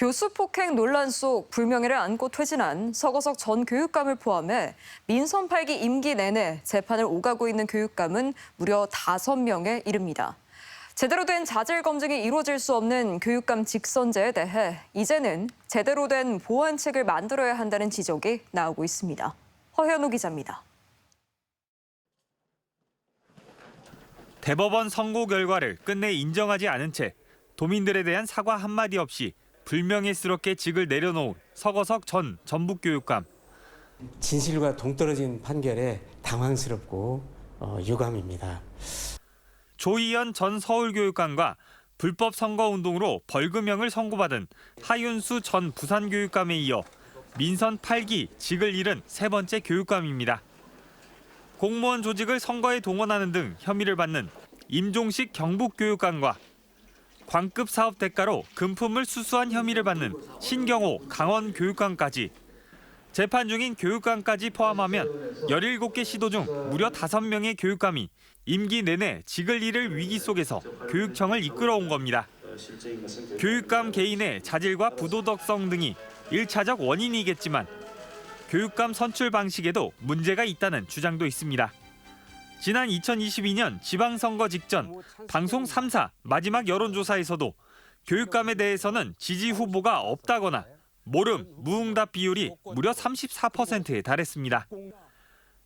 교수 폭행 논란 속 불명예를 안고 퇴진한 서거석 전 교육감을 포함해 민선 8기 임기 내내 재판을 오가고 있는 교육감은 무려 5명에 이릅니다. 제대로 된 자질 검증이 이루어질 수 없는 교육감 직선제에 대해 이제는 제대로 된 보완책을 만들어야 한다는 지적이 나오고 있습니다. 허현우 기자입니다. 대법원 선고 결과를 끝내 인정하지 않은 채 도민들에 대한 사과 한마디 없이 불명예스럽게 직을 내려놓은 서거석 전 전북교육감. 진실과 동떨어진 판결에 당황스럽고 어, 유감입니다. 조희연 전 서울교육감과 불법 선거운동으로 벌금형을 선고받은 하윤수 전 부산교육감에 이어 민선 8기 직을 잃은 세 번째 교육감입니다. 공무원 조직을 선거에 동원하는 등 혐의를 받는 임종식 경북교육감과 광급 사업 대가로 금품을 수수한 혐의를 받는 신경호 강원 교육감까지 재판 중인 교육감까지 포함하면 17개 시도 중 무려 5명의 교육감이 임기 내내 직을 잃을 위기 속에서 교육청을 이끌어온 겁니다. 교육감 개인의 자질과 부도덕성 등이 1차적 원인이겠지만 교육감 선출 방식에도 문제가 있다는 주장도 있습니다. 지난 2022년 지방선거 직전 방송 3사 마지막 여론조사에서도 교육감에 대해서는 지지 후보가 없다거나 모름, 무응답 비율이 무려 34%에 달했습니다.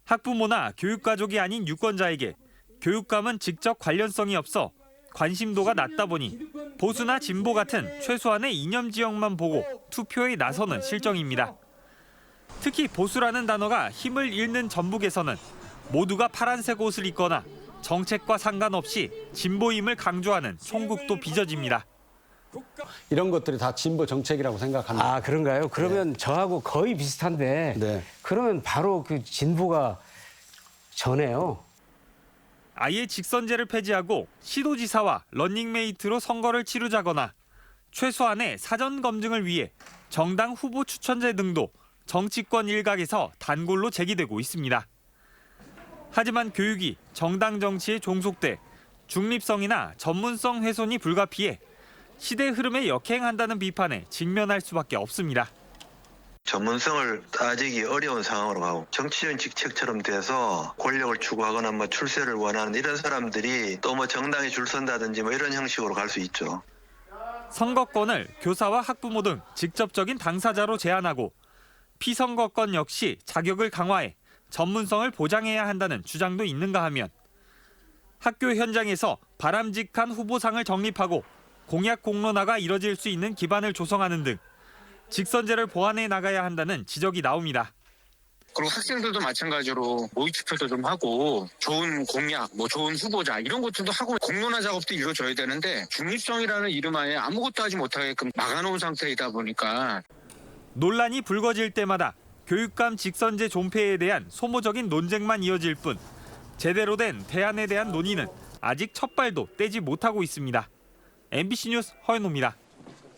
학부모나 교육가족이 아닌 유권자에게 교육감은 직접 관련성이 없어 관심도가 낮다 보니 보수나 진보 같은 최소한의 이념 지역만 보고 투표에 나서는 실정입니다. 특히 보수라는 단어가 힘을 잃는 전북에서는 모두가 파란색 옷을 입거나 정책과 상관없이 진보임을 강조하는 총국도 빚어집니다. 이런 것들이 다 진보 정책이라고 생각합니다. 아 그런가요? 그러면 저하고 거의 비슷한데 네. 그러면 바로 그 진보가 전에요. 아예 직선제를 폐지하고 시도지사와 런닝메이트로 선거를 치르자거나 최소한의 사전 검증을 위해 정당 후보 추천제 등도 정치권 일각에서 단골로 제기되고 있습니다. 하지만 교육이 정당 정치에 종속돼 중립성이나 전문성 훼손이 불가피해 시대 흐름에 역행한다는 비판에 직면할 수밖에 없습니다. 전문성을 따지기 어려운 상황으로 가고 정치적인 직책처럼 돼서 권력을 추구하거나 뭐 출세를 원하는 이런 사람들이 또 뭐 정당에 줄 선다든지 뭐 이런 형식으로 갈 수 있죠. 선거권을 교사와 학부모 등 직접적인 당사자로 제한하고 피선거권 역시 자격을 강화해 전문성을 보장해야 한다는 주장도 있는가 하면 학교 현장에서 바람직한 후보상을 정립하고 공약 공론화가 이뤄질 수 있는 기반을 조성하는 등 직선제를 보완해 나가야 한다는 지적이 나옵니다. 그리고 학생들도 마찬가지로 모의 투표도 좀 하고 좋은 공약, 뭐 좋은 후보자 이런 것들도 하고 공론화 작업도 이루어져야 되는데 중립성이라는 이름 하에 아무것도 하지 못하게끔 막아놓은 상태이다 보니까 논란이 불거질 때마다 교육감 직선제 존폐에 대한 소모적인 논쟁만 이어질 뿐 제대로 된 대안에 대한 논의는 아직 첫 발도 떼지 못하고 있습니다. MBC 뉴스 허연호입니다.